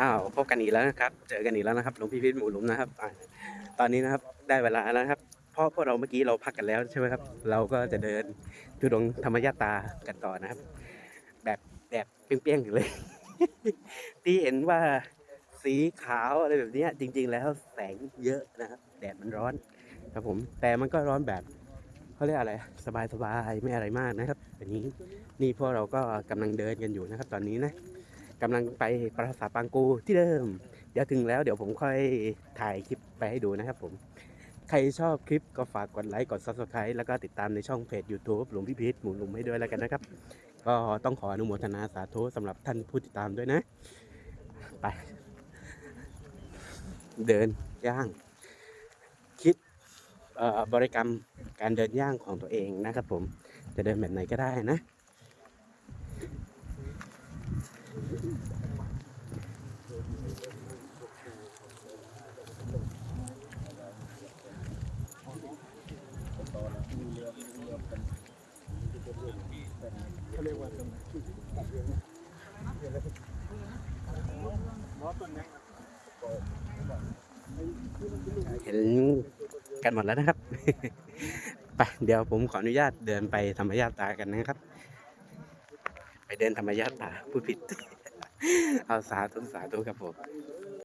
อ้าวพบกันอีกแล้วนะครับ เจอกันอีกแล้วนะครับหลวงพี่พิษหมูหลุมนะครับอ่าตอนนี้นะครับได้เวลาแล้วนะครับ เพราะพวกเราเมื่อกี้เราพักกันแล้วใช่ไหมครับ เราก็จะเดินทุดงธรรมยาตากันต่อนะครับ แบบแดดเปรี้ยงๆอยู่เลย ที่เห็นว่าสีขาวอะไรแบบนี้จริง ๆ แล้วแสงเยอะนะครับ แดดมันร้อนครับผมแต่มันก็ร้อนแบบเขาเรียกอะไรสบายๆไม่อะไรมากนะครับอันนี้นี่พวกเราก็กำลังเดินกันอยู่นะครับ ตอนนี้นะ กำลังไปปราสาทปางกูที่เดิม เดี๋ยวถึงแล้วเดี๋ยวผมค่อยถ่ายคลิปไปให้ดูนะครับผม ใครชอบคลิปก็ฝากกดไลค์ กด subscribe แล้วก็ติดตามในช่องเพจ YouTube หลวงพี่พีทหมูหลุมให้ด้วยแล้วกันนะครับ ก็ต้องขออนุโมทนาสาธุสำหรับท่านผู้ติดตามด้วยนะ ไป เดินย่าง คิดเอ่อบริกรรมการเดินย่างของตัวเองนะครับผม จะเดินแบบไหนก็ได้นะ เห็นกันหมดแล้วนะครับ ไปเดี๋ยวผมขออนุญาตเดินไปธรรมญาตากันนะครับ ไปเดินธรรมญาตาผู้ผิด เอาสาธุสาธุครับผม